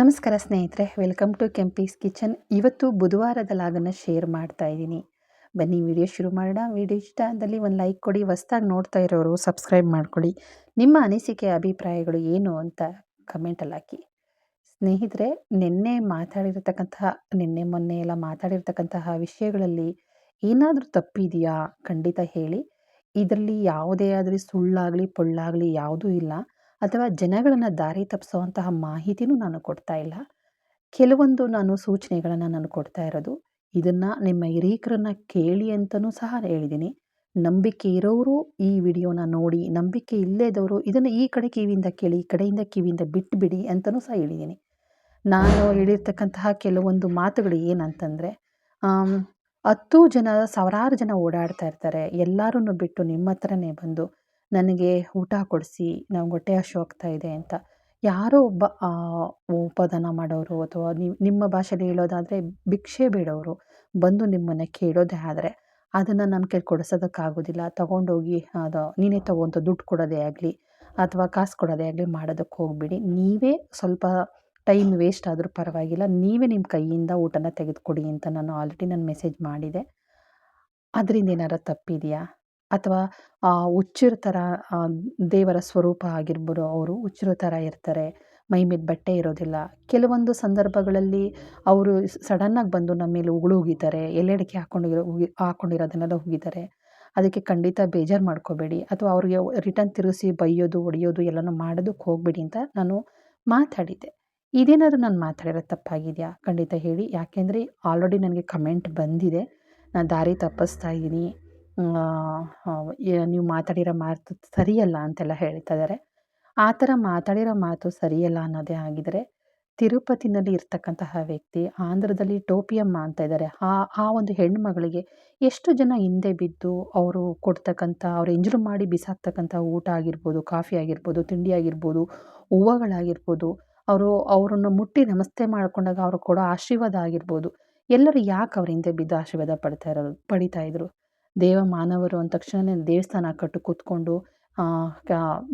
ನಮಸ್ಕಾರ ಸ್ನೇಹಿತರೆ welcome to Kempee's kitchen ಇವತ್ತು ಬುಧವಾರದ ಲಾಗನ್ನು ಶೇರ್ ಮಾಡ್ತಾ ಇದ್ದೀನಿ. ಬನ್ನಿ ವಿಡಿಯೋ ಶುರು ಮಾಡೋಣ. ವಿಡಿಯೋ ಇಷ್ಟ ಆದಲ್ಲಿ ಒಂದು ಲೈಕ್ ಕೊಡಿ, ಹೊಸ್ದಾಗಿ ನೋಡ್ತಾ ಇರೋರು ಸಬ್ಸ್ಕ್ರೈಬ್ ಮಾಡ್ಕೊಳ್ಳಿ ನಿಮ್ಮ ಅನಿಸಿಕೆ, ಅಭಿಪ್ರಾಯಗಳು ಏನು ಅಂತ ಕಮೆಂಟಲ್ಲಿ ಹಾಕಿ. ಸ್ನೇಹಿತರೆ, ನಿನ್ನೆ ಮಾತಾಡಿರ್ತಕ್ಕಂತಹ, ನಿನ್ನೆ ಮೊನ್ನೆ ಎಲ್ಲ ಮಾತಾಡಿರ್ತಕ್ಕಂತಹ ವಿಷಯಗಳಲ್ಲಿ ಏನಾದರೂ ತಪ್ಪಿದೆಯಾ? ಖಂಡಿತ ಹೇಳಿ. ಇದರಲ್ಲಿ ಯಾವುದೇ ಆದರೆ ಸುಳ್ಳಾಗಲಿ, ಪೊಳ್ಳಾಗಲಿ ಯಾವುದೂ ಇಲ್ಲ. ಅಥವಾ ಜನಗಳನ್ನು ದಾರಿ ತಪ್ಪಿಸುವಂತಹ ಮಾಹಿತಿನೂ ನಾನು ಕೊಡ್ತಾ ಇಲ್ಲ. ಕೆಲವೊಂದು ನಾನು ಸೂಚನೆಗಳನ್ನು ನಾನು ಕೊಡ್ತಾ ಇರೋದು. ಇದನ್ನು ನಿಮ್ಮ ಹಿರೀಕರನ್ನು ಕೇಳಿ ಅಂತಲೂ ಸಹ ಹೇಳಿದ್ದೀನಿ ನಂಬಿಕೆ ಇರೋರು ಈ ವಿಡಿಯೋನ ನೋಡಿ, ನಂಬಿಕೆ ಇಲ್ಲದವರು ಇದನ್ನು ಈ ಕಡೆ ಕಿವಿಯಿಂದ ಕೇಳಿ, ಈ ಕಡೆಯಿಂದ ಕಿವಿಯಿಂದ ಬಿಟ್ಟುಬಿಡಿ ಅಂತಲೂ ಸಹ ಹೇಳಿದ್ದೀನಿ ನಾನು ಹೇಳಿರ್ತಕ್ಕಂತಹ ಕೆಲವೊಂದು ಮಾತುಗಳು ಏನಂತಂದರೆ ಹತ್ತು ಜನ, ಸಾವಿರಾರು ಜನ ಓಡಾಡ್ತಾ ಇರ್ತಾರೆ. ಎಲ್ಲರೂ ಬಿಟ್ಟು ನಿಮ್ಮ ಹತ್ರನೇ ಬಂದು ನನಗೆ ಊಟ ಕೊಡಿಸಿ, ನಂಗೆ ಹೊಟ್ಟೆ ಆಗ್ತಾ ಇದೆ ಅಂತ. ಯಾರೋ ಒಬ್ಬ ಉಪದಾನ ಮಾಡೋರು ಅಥವಾ ನೀವು ನಿಮ್ಮ ಭಾಷೆಯಲ್ಲಿ ಹೇಳೋದಾದರೆ ಭಿಕ್ಷೆ ಬೇಡೋರು ಬಂದು ನಿಮ್ಮನ್ನು ಕೇಳೋದೇ ಆದರೆ ಅದನ್ನು ನನ್ನ ಕೈಲಿ ಕೊಡಿಸೋದಕ್ಕಾಗೋದಿಲ್ಲ. ತೊಗೊಂಡೋಗಿ, ಅದು, ನೀನೇ ತಗೊಂತ ದುಡ್ಡು ಕೊಡೋದೇ ಆಗಲಿ ಅಥವಾ ಕಾಸು ಕೊಡೋದೇ ಆಗಲಿ ಮಾಡೋದಕ್ಕೆ ಹೋಗಬೇಡಿ. ನೀವೇ ಸ್ವಲ್ಪ ಟೈಮ್ ವೇಸ್ಟ್ ಆದರೂ ಪರವಾಗಿಲ್ಲ. ನೀವೇ ನಿಮ್ಮ ಕೈಯಿಂದ ಊಟನ ತೆಗೆದುಕೊಡಿ ಅಂತ ನಾನು ಆಲ್ರೆಡಿ ನಾನು ಮೆಸೇಜ್ ಮಾಡಿದೆ. ಅದರಿಂದ ಏನಾರು ತಪ್ಪಿದೆಯಾ? ಅಥವಾ ಹುಚ್ಚರ ಥರ ದೇವರ ಸ್ವರೂಪ ಆಗಿರ್ಬೋದು, ಅವರು ಹುಚ್ಚರ ಥರ ಇರ್ತಾರೆ, ಮೈ ಮೇಲೆ ಬಟ್ಟೆ ಇರೋದಿಲ್ಲ. ಕೆಲವೊಂದು ಸಂದರ್ಭಗಳಲ್ಲಿ ಅವರು ಸಡನ್ನಾಗಿ ಬಂದು ನಮ್ಮ ಮೇಲೆ ಉಗುಳು ಉಗಿತಾರೆ ಎಲ್ಲೆಡಕ್ಕೆ ಹಾಕ್ಕೊಂಡಿರೋ ಉಗಿ ಹಾಕ್ಕೊಂಡಿರೋದನ್ನೆಲ್ಲ ಉಗಿತಾರೆ. ಅದಕ್ಕೆ ಖಂಡಿತ ಬೇಜಾರು ಮಾಡ್ಕೋಬೇಡಿ. ಅಥವಾ ಅವ್ರಿಗೆ ರಿಟರ್ನ್ ತಿರುಗಿಸಿ ಬೈಯೋದು, ಹೊಡಿಯೋದು ಎಲ್ಲನೂ ಮಾಡೋದಕ್ಕೆ ಹೋಗಬೇಡಿ ಅಂತ ನಾನು ಮಾತಾಡಿದ್ದೆ. ಇದೇನಾದರೂ ನಾನು ಮಾತಾಡಿರೋದು ತಪ್ಪಾಗಿದೆಯಾ? ಖಂಡಿತ ಹೇಳಿ. ಯಾಕೆಂದರೆ, ಆಲ್ರೆಡಿ ನನಗೆ ಕಮೆಂಟ್ ಬಂದಿದೆ. ನಾನು ದಾರಿ ತಪ್ಪಿಸ್ತಾ ಇದ್ದೀನಿ. ನೀವು ಮಾತಾಡಿರೋ ಮಾತು ಸರಿಯಲ್ಲ ಅಂತೆಲ್ಲ ಹೇಳ್ತಾ ಇದ್ದಾರೆ ಆ ಥರ ಮಾತಾಡಿರೋ ಮಾತು ಸರಿಯಲ್ಲ ಅನ್ನೋದೇ ಆಗಿದ್ರೆ ತಿರುಪತಿನಲ್ಲಿ ಇರ್ತಕ್ಕಂತಹ ವ್ಯಕ್ತಿ ಆಂಧ್ರದಲ್ಲಿ ಟೋಪಿಯಮ್ಮ ಅಂತ ಇದ್ದಾರೆ ಆ ಆ ಒಂದು ಹೆಣ್ಮಗಳಿಗೆ ಎಷ್ಟು ಜನ ಹಿಂದೆ ಬಿದ್ದು ಅವರು ಕೊಡ್ತಕ್ಕಂಥ, ಅವ್ರು ಎಂಜಲು ಮಾಡಿ ಬಿಸಾಕ್ತಕ್ಕಂಥ ಊಟ ಆಗಿರ್ಬೋದು, ಕಾಫಿ ಆಗಿರ್ಬೋದು, ತಿಂಡಿ ಆಗಿರ್ಬೋದು, ಹೂವುಗಳಾಗಿರ್ಬೋದು, ಅವರು, ಅವರನ್ನು ಮುಟ್ಟಿ ನಮಸ್ತೆ ಮಾಡಿಕೊಂಡಾಗ ಅವರು ಕೊಡೋ ಆಶೀರ್ವಾದ ಆಗಿರ್ಬೋದು, ಎಲ್ಲರೂ ಯಾಕೆ ಅವ್ರ ಹಿಂದೆ ಬಿದ್ದು ಆಶೀರ್ವಾದ ಪಡ್ತಾ ಇರೋದು, ಪಡಿತಾ ಇದ್ರು? ದೇವ ಮಾನವರು ಅಂದ ತಕ್ಷಣವೇ ದೇವಸ್ಥಾನ ಕಟ್ಟು ಕೂತ್ಕೊಂಡು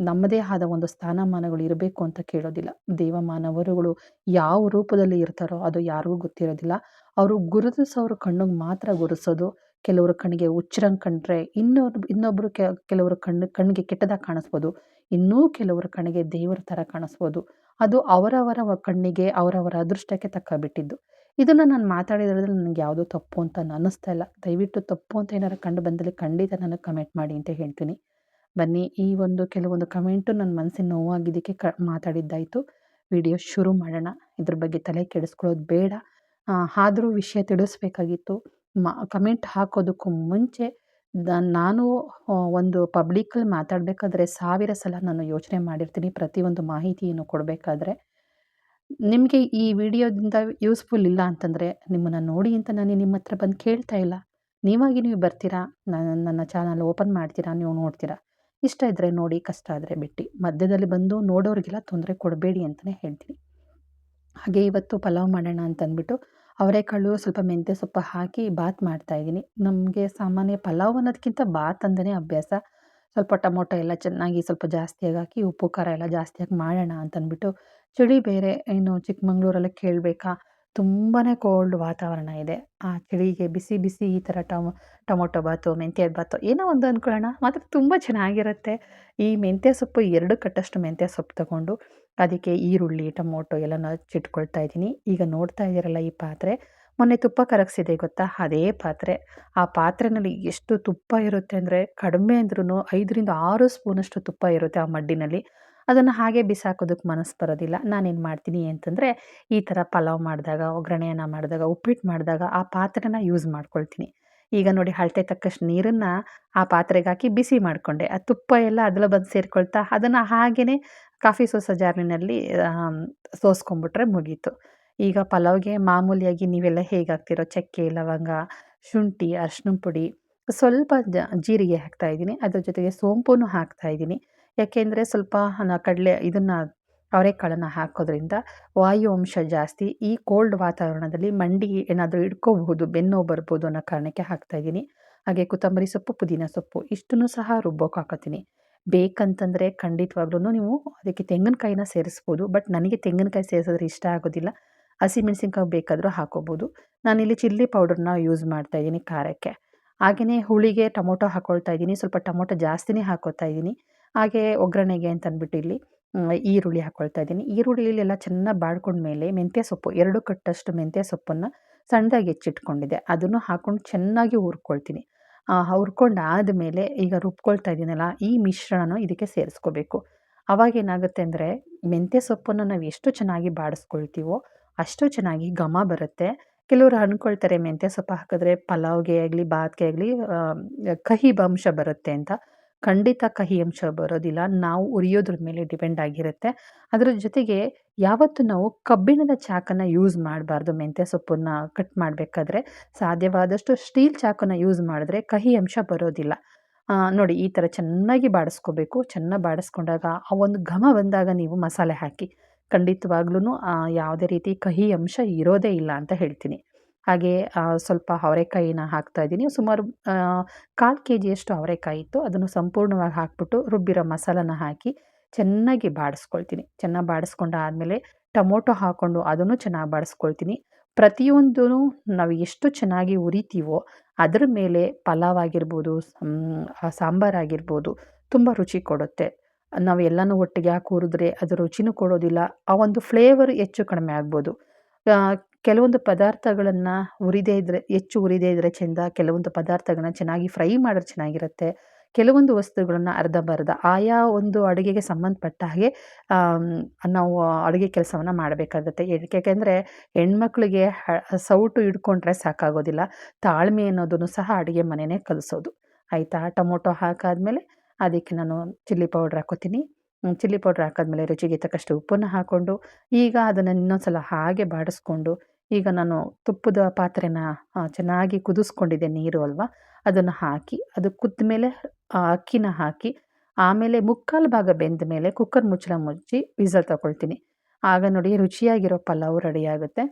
ನಮ್ಮದೇ ಆದ ಒಂದು ಸ್ಥಾನಮಾನಗಳು ಇರಬೇಕು ಅಂತ ಕೇಳೋದಿಲ್ಲ. ದೇವ ಮಾನವರುಗಳು ಯಾವ ರೂಪದಲ್ಲಿ ಇರ್ತಾರೋ ಅದು ಯಾರಿಗೂ ಗೊತ್ತಿರೋದಿಲ್ಲ. ಅವರು ಗುರುತಿಸೋರು ಕಣ್ಣಿಗೆ ಮಾತ್ರ ಗುರುಸೋದು. ಕೆಲವರು ಕಣ್ಣಿಗೆ ಹುಚ್ಚರಂಗೆ ಕಂಡ್ರೆ ಇನ್ನೊಬ್ರು ಇನ್ನೊಬ್ಬರು ಕೆಲವರು ಕಣ್ಣು, ಕಣ್ಣಿಗೆ ಕೆಟ್ಟದಾಗ ಕಾಣಿಸ್ಬೋದು. ಇನ್ನೂ ಕೆಲವರ ಕಣ್ಣಿಗೆ ದೇವರ ಥರ ಕಾಣಿಸ್ಬೋದು. ಅದು ಅವರವರ ಕಣ್ಣಿಗೆ ಅವರವರ ಅದೃಷ್ಟಕ್ಕೆ ತಕ್ಕ ಬಿಟ್ಟಿದ್ದು. ಇದನ್ನು ನಾನು ಮಾತಾಡಿದ್ರೆ ನನಗೆ ಯಾವುದೂ ತಪ್ಪು ಅಂತ ಅನ್ನಿಸ್ತಾ ಇಲ್ಲ. ದಯವಿಟ್ಟು ತಪ್ಪು ಅಂತ ಏನಾರು ಕಂಡು ಬಂದಲ್ಲಿ ಖಂಡಿತ ನನಗೆ ಕಮೆಂಟ್ ಮಾಡಿ ಅಂತ ಹೇಳ್ತೀನಿ. ಬನ್ನಿ, ಈ ಒಂದು ಕೆಲವೊಂದು ಕಮೆಂಟು ನನ್ನ ಮನಸ್ಸಿನ ನೋವಾಗಿದ್ದಕ್ಕೆ ಕ, ಮಾತಾಡಿದ್ದಾಯಿತು. ವಿಡಿಯೋ ಶುರು ಮಾಡೋಣ. ಇದ್ರ ಬಗ್ಗೆ ತಲೆ ಕೆಡಿಸ್ಕೊಳ್ಳೋದು ಬೇಡ. ಆದರೂ ವಿಷಯ ತಿಳಿಸ್ಬೇಕಾಗಿತ್ತು. ಮ ಕಮೆಂಟ್ ಹಾಕೋದಕ್ಕೂ ಮುಂಚೆ ನಾನು ಒಂದು ಪಬ್ಲಿಕಲ್ಲಿ ಮಾತಾಡಬೇಕಾದ್ರೆ ಸಾವಿರ ಸಲ ನಾನು ಯೋಚನೆ ಮಾಡಿರ್ತೀನಿ. ಪ್ರತಿಯೊಂದು ಮಾಹಿತಿಯನ್ನು ಕೊಡಬೇಕಾದ್ರೆ. ನಿಮಗೆ ಈ ವಿಡಿಯೋದಿಂದ ಯೂಸ್ಫುಲ್ ಇಲ್ಲ ಅಂತಂದರೆ ನಿಮ್ಮನ್ನು ನೋಡಿ ಅಂತ ನಾನು ನಿಮ್ಮ ಹತ್ರ ಬಂದು ಕೇಳ್ತಾ ಇಲ್ಲ. ನೀವಾಗಿ ನೀವು ಬರ್ತೀರಾ? ನಾನು ನನ್ನ ಚಾನಲ್ ಓಪನ್ ಮಾಡ್ತೀರಾ? ನೀವು ನೋಡ್ತೀರಾ? ಇಷ್ಟ ಇದ್ದರೆ ನೋಡಿ, ಕಷ್ಟ ಆದರೆ ಬಿಟ್ಟು. ಮಧ್ಯದಲ್ಲಿ ಬಂದು ನೋಡೋರಿಗೆಲ್ಲ ತೊಂದರೆ ಕೊಡಬೇಡಿ ಅಂತಲೇ ಹೇಳ್ತೀನಿ. ಹಾಗೆ ಇವತ್ತು ಪಲಾವ್ ಮಾಡೋಣ ಅಂತಂದ್ಬಿಟ್ಟು ಅವರೆಕಾಳು ಸ್ವಲ್ಪ ಮೆಂತ್ಯ ಸೊಪ್ಪು ಹಾಕಿ ಬಾತ್ ಮಾಡ್ತಾಯಿದ್ದೀನಿ ನಮಗೆ ಸಾಮಾನ್ಯ ಪಲಾವ್ ಅನ್ನೋದಕ್ಕಿಂತ ಬಾತ್ ಅಂದೇ ಅಭ್ಯಾಸ. ಸ್ವಲ್ಪ ಟೊಮೊಟೊ ಎಲ್ಲ ಚೆನ್ನಾಗಿ ಸ್ವಲ್ಪ ಜಾಸ್ತಿಯಾಗಿ ಹಾಕಿ, ಉಪ್ಪು ಖಾರ ಎಲ್ಲ ಜಾಸ್ತಿಯಾಗಿ ಮಾಡೋಣ ಅಂತಂದ್ಬಿಟ್ಟು ಚಳಿ ಬೇರೆ ಇನ್ನು ಚಿಕ್ಕಮಂಗ್ಳೂರಲ್ಲಿ ಕೇಳಬೇಕಾ? ತುಂಬಾ ಕೋಲ್ಡ್ ವಾತಾವರಣ ಇದೆ. ಆ ಚಳಿಗೆ ಬಿಸಿ ಬಿಸಿ ಈ ಥರ ಟೊಮ, ಟೊಮೊಟೊ ಬಾತು ಮೆಂತ್ಯದ ಬಾತು ಏನೋ ಒಂದು ಅಂದ್ಕೊಳ್ಳೋಣ ಮಾತ್ರ ತುಂಬ ಚೆನ್ನಾಗಿರುತ್ತೆ. ಈ ಮೆಂತ್ಯ ಸೊಪ್ಪು ಎರಡು ಕಟ್ಟಷ್ಟು ಮೆಂತ್ಯ ಸೊಪ್ಪು ತಗೊಂಡು ಅದಕ್ಕೆ ಈರುಳ್ಳಿ, ಟೊಮೊಟೊ ಎಲ್ಲನ ಚಿಟ್ಕೊಳ್ತಾ ಇದ್ದೀನಿ. ಈಗ ನೋಡ್ತಾ ಇದ್ದೀರಲ್ಲ ಈ ಪಾತ್ರೆ. ಮೊನ್ನೆ ತುಪ್ಪ ಕರಗಿಸಿದೆ ಗೊತ್ತಾ? ಅದೇ ಪಾತ್ರೆ. ಆ ಪಾತ್ರೆನಲ್ಲಿ ಎಷ್ಟು ತುಪ್ಪ ಇರುತ್ತೆ ಅಂದರೆ ಕಡಿಮೆ ಅಂದ್ರೂ ಐದರಿಂದ ಆರು ಸ್ಪೂನಷ್ಟು ತುಪ್ಪ ಇರುತ್ತೆ ಆ ಮಡ್ಡಿನಲ್ಲಿ. ಅದನ್ನು ಹಾಗೆ ಬಿಸಾಕೋದಕ್ಕೆ ಮನಸ್ಸು ಬರೋದಿಲ್ಲ. ನಾನೇನು ಮಾಡ್ತೀನಿ ಅಂತಂದರೆ, ಈ ಥರ ಪಲಾವ್ ಮಾಡಿದಾಗ ಒಗ್ಗರಣೆಯನ್ನು ಮಾಡಿದಾಗ, ಉಪ್ಪಿಟ್ಟು ಮಾಡಿದಾಗ ಆ ಪಾತ್ರೆನ ಯೂಸ್ ಮಾಡ್ಕೊಳ್ತೀನಿ. ಈಗ ನೋಡಿ ಹಳತೆ ತಕ್ಕಷ್ಟು ನೀರನ್ನು ಆ ಪಾತ್ರೆಗೆ ಹಾಕಿ ಬಿಸಿ ಮಾಡಿಕೊಂಡೆ. ಆ ತುಪ್ಪ ಎಲ್ಲ ಅದೆಲ್ಲ ಬಂದು ಸೇರಿಕೊಳ್ತಾ ಅದನ್ನು ಹಾಗೆಯೇ ಕಾಫಿ ಸೋಸ ಜಾರಿನಲ್ಲಿ ಸೋಸ್ಕೊಂಬಿಟ್ರೆ ಮುಗೀತು. ಈಗ ಪಲಾವ್ಗೆ ಮಾಮೂಲಿಯಾಗಿ ನೀವೆಲ್ಲ ಹೇಗೆ ಹಾಕ್ತಿರೋ ಚಕ್ಕೆ, ಲವಂಗ, ಶುಂಠಿ ಅರ್ಶಿನ ಪುಡಿ, ಸ್ವಲ್ಪ ಜೀರಿಗೆ ಹಾಕ್ತಾಯಿದ್ದೀನಿ ಅದ್ರ ಜೊತೆಗೆ ಸೋಂಪು ಹಾಕ್ತಾಯಿದ್ದೀನಿ ಯಾಕೆಂದರೆ ಸ್ವಲ್ಪ ಕಡಲೆ ಇದನ್ನು ಅವರೆಕಾಳನ್ನು ಹಾಕೋದ್ರಿಂದ ವಾಯು ಅಂಶ ಜಾಸ್ತಿ, ಈ ಕೋಲ್ಡ್ ವಾತಾವರಣದಲ್ಲಿ ಮಂಡಿ ಏನಾದರೂ ಇಟ್ಕೋಬಹುದು ಬೆನ್ನೋ ಬರ್ಬೋದು ಅನ್ನೋ ಕಾರಣಕ್ಕೆ ಹಾಕ್ತಾಯಿದ್ದೀನಿ ಹಾಗೆ ಕೊತ್ತಂಬರಿ ಸೊಪ್ಪು, ಪುದೀನ ಸೊಪ್ಪು ಇಷ್ಟನ್ನು ಸಹ ರುಬ್ಬೋಕೆ ಹಾಕೋತೀನಿ. ಬೇಕಂತಂದರೆ ಖಂಡಿತವಾಗ್ಲೂ ನೀವು ಅದಕ್ಕೆ ತೆಂಗಿನಕಾಯಿನ ಸೇರಿಸ್ಬೋದು, ಬಟ್ ನನಗೆ ತೆಂಗಿನಕಾಯಿ ಸೇರಿಸಿದ್ರೆ ಇಷ್ಟ ಆಗೋದಿಲ್ಲ. ಹಸಿಮೆಣ್ಸಿನ್ಕಾಯಿ ಬೇಕಾದರೂ ಹಾಕೋಬೋದು. ನಾನಿಲ್ಲಿ ಚಿಲ್ಲಿ ಪೌಡರ್ನ ಯೂಸ್ ಮಾಡ್ತಾ ಇದ್ದೀನಿ ಖಾರಕ್ಕೆ. ಹಾಗೆಯೇ ಹುಳಿಗೆ ಟೊಮೊಟೊ ಹಾಕ್ಕೊಳ್ತಾ ಇದ್ದೀನಿ. ಸ್ವಲ್ಪ ಟೊಮೊಟೊ ಜಾಸ್ತಿನೇ ಹಾಕೋತಾ ಇದ್ದೀನಿ. ಹಾಗೆ ಒಗ್ಗರಣೆಗೆ ಅಂತ ಅಂದ್ಬಿಟ್ಟು ಇಲ್ಲಿ ಈರುಳ್ಳಿ ಹಾಕ್ಕೊಳ್ತಾ ಇದ್ದೀನಿ. ಈರುಳ್ಳಿಲೆಲ್ಲ ಚೆನ್ನಾಗಿ ಬಾಡ್ಕೊಂಡ್ಮೇಲೆ ಮೆಂತ್ಯ ಸೊಪ್ಪು, ಎರಡು ಕಟ್ಟಷ್ಟು ಮೆಂತ್ಯ ಸೊಪ್ಪನ್ನು ಸಣ್ಣದಾಗಿ ಹೆಚ್ಚಿಟ್ಕೊಂಡಿದ್ದೆ ಅದನ್ನು ಹಾಕ್ಕೊಂಡು ಚೆನ್ನಾಗಿ ಹುರ್ಕೊಳ್ತೀನಿ. ಹುರ್ಕೊಂಡು ಆದಮೇಲೆ ಈಗ ರುಬ್ಕೊಳ್ತಾ ಇದ್ದೀನಲ್ಲ, ಈ ಮಿಶ್ರಣನ ಇದಕ್ಕೆ ಸೇರಿಸ್ಕೋಬೇಕು. ಅವಾಗ ಏನಾಗುತ್ತೆ ಅಂದರೆ, ಮೆಂತ್ಯ ಸೊಪ್ಪನ್ನು ನಾವು ಎಷ್ಟು ಚೆನ್ನಾಗಿ ಬಾಡಿಸ್ಕೊಳ್ತೀವೋ ಅಷ್ಟು ಚೆನ್ನಾಗಿ ಘಮ ಬರುತ್ತೆ. ಕೆಲವರು ಅಂದ್ಕೊಳ್ತಾರೆ ಮೆಂತ್ಯ ಸೊಪ್ಪು ಹಾಕಿದ್ರೆ ಪಲಾವ್ಗೆ ಆಗಲಿ, ಬಾತ್ಗೆ ಆಗಲಿ ಕಹಿ ಅಂಶ ಬರುತ್ತೆ ಅಂತ. ಖಂಡಿತ ಕಹಿ ಅಂಶ ಬರೋದಿಲ್ಲ. ನಾವು ಉರಿಯೋದ್ರ ಮೇಲೆ ಡಿಪೆಂಡ್ ಆಗಿರುತ್ತೆ. ಅದರ ಜೊತೆಗೆ ಯಾವತ್ತು ನಾವು ಕಬ್ಬಿಣದ ಚಾಕನ್ನು ಯೂಸ್ ಮಾಡಬಾರ್ದು, ಮೆಂತ್ಯ ಸೊಪ್ಪನ್ನು ಕಟ್ ಮಾಡಬೇಕಾದ್ರೆ ಸಾಧ್ಯವಾದಷ್ಟು ಸ್ಟೀಲ್ ಚಾಕನ್ನು ಯೂಸ್ ಮಾಡಿದ್ರೆ ಕಹಿ ಅಂಶ ಬರೋದಿಲ್ಲ. ನೋಡಿ ಈ ಥರ ಚೆನ್ನಾಗಿ ಬಾಡಿಸ್ಕೋಬೇಕು. ಚೆನ್ನಾಗಿ ಬಾಡಿಸ್ಕೊಂಡಾಗ ಆ ಒಂದು ಘಮ ಬಂದಾಗ ನೀವು ಮಸಾಲೆ ಹಾಕಿ. ಖಂಡಿತವಾಗ್ಲೂ ಯಾವುದೇ ರೀತಿ ಕಹಿ ಅಂಶ ಇರೋದೇ ಇಲ್ಲ ಅಂತ ಹೇಳ್ತೀನಿ. ಹಾಗೆ ಸ್ವಲ್ಪ ಅವರೆಕಾಯಿನ ಹಾಕ್ತಾ ಇದ್ದೀನಿ. ಸುಮಾರು ಕಾಲು ಕೆ ಜಿಯಷ್ಟು ಅವರೆಕಾಯಿ ಇತ್ತು. ಅದನ್ನು ಸಂಪೂರ್ಣವಾಗಿ ಹಾಕ್ಬಿಟ್ಟು ರುಬ್ಬಿರೋ ಮಸಾಲನ ಹಾಕಿ ಚೆನ್ನಾಗಿ ಬಾಡಿಸ್ಕೊಳ್ತೀನಿ. ಚೆನ್ನಾಗಿ ಬಾಡಿಸ್ಕೊಂಡಾದಮೇಲೆ ಟೊಮೊಟೊ ಹಾಕ್ಕೊಂಡು ಅದನ್ನು ಚೆನ್ನಾಗಿ ಬಾಡಿಸ್ಕೊಳ್ತೀನಿ. ಪ್ರತಿಯೊಂದೂ ನಾವು ಎಷ್ಟು ಚೆನ್ನಾಗಿ ಉರಿತೀವೋ ಅದರ ಮೇಲೆ ಪಲಾವ್ ಆಗಿರ್ಬೋದು ಸಾಂಬಾರಾಗಿರ್ಬೋದು ತುಂಬ ರುಚಿ ಕೊಡುತ್ತೆ. ನಾವು ಎಲ್ಲನೂ ಒಟ್ಟಿಗೆ ಹಾಕಿ ಹುರಿದ್ರೆ ಅದು ರುಚಿನೂ ಕೊಡೋದಿಲ್ಲ. ಆ ಒಂದು ಫ್ಲೇವರ್ ಹೆಚ್ಚು ಕಡಿಮೆ ಆಗ್ಬೋದು. ಕೆಲವೊಂದು ಪದಾರ್ಥಗಳನ್ನು ಉರಿದೇ ಇದ್ದರೆ ಹೆಚ್ಚು ಉರಿದೇ ಇದ್ದರೆ ಚೆಂದ ಕೆಲವೊಂದು ಪದಾರ್ಥಗಳನ್ನ ಚೆನ್ನಾಗಿ ಫ್ರೈ ಮಾಡಿದ್ರೆ ಚೆನ್ನಾಗಿರುತ್ತೆ. ಕೆಲವೊಂದು ವಸ್ತುಗಳನ್ನು ಅರ್ಧಂಬರ್ಧ ಆಯಾ ಒಂದು ಅಡುಗೆಗೆ ಸಂಬಂಧಪಟ್ಟ ಹಾಗೆ ನಾವು ಅಡುಗೆ ಕೆಲಸವನ್ನು ಮಾಡಬೇಕಾಗುತ್ತೆ. ಏಕೆಂದರೆ ಹೆಣ್ಮಕ್ಳಿಗೆ ಸೌಟು ಹಿಡ್ಕೊಂಡ್ರೆ ಸಾಕಾಗೋದಿಲ್ಲ. ತಾಳ್ಮೆ ಅನ್ನೋದನ್ನು ಸಹ ಅಡುಗೆ ಮನೆಯೇ ಕಲಿಸೋದು. ಆಯಿತಾ? ಟೊಮೊಟೊ ಹಾಕಾದ್ಮೇಲೆ ಅದಕ್ಕೆ ನಾನು ಚಿಲ್ಲಿ ಪೌಡ್ರ್ ಹಾಕೋತೀನಿ. ಚಿಲ್ಲಿ ಪೌಡ್ರ್ ಹಾಕಾದ್ಮೇಲೆ ರುಚಿಗೆ ತಕ್ಕಷ್ಟು ಉಪ್ಪನ್ನು ಹಾಕ್ಕೊಂಡು ಈಗ ಅದನ್ನು ಇನ್ನೊಂದು ಸಲ ಹಾಗೆ ಬಾಡಿಸ್ಕೊಂಡು ಈಗ ನಾನು ತುಪ್ಪದ ಪಾತ್ರೆನ ಚೆನ್ನಾಗಿ ಕುದಿಸ್ಕೊಂಡಿದ್ದೆ ನೀರು ಅಲ್ವಾ? ಅದನ್ನು ಹಾಕಿ, ಅದು ಕುದ್ದ ಮೇಲೆ ಅಕ್ಕಿನ ಹಾಕಿ, ಆಮೇಲೆ ಮುಕ್ಕಾಲು ಭಾಗ ಬೆಂದ ಮೇಲೆ ಕುಕ್ಕರ್ ಮುಚ್ಚಳ ಮುಚ್ಚಿ ವಿಸಲ್ ತಗೊಳ್ತೀನಿ. ಆಗ ನೋಡಿ ರುಚಿಯಾಗಿರೋ ಪಲಾವು ರೆಡಿ ಆಗುತ್ತೆ.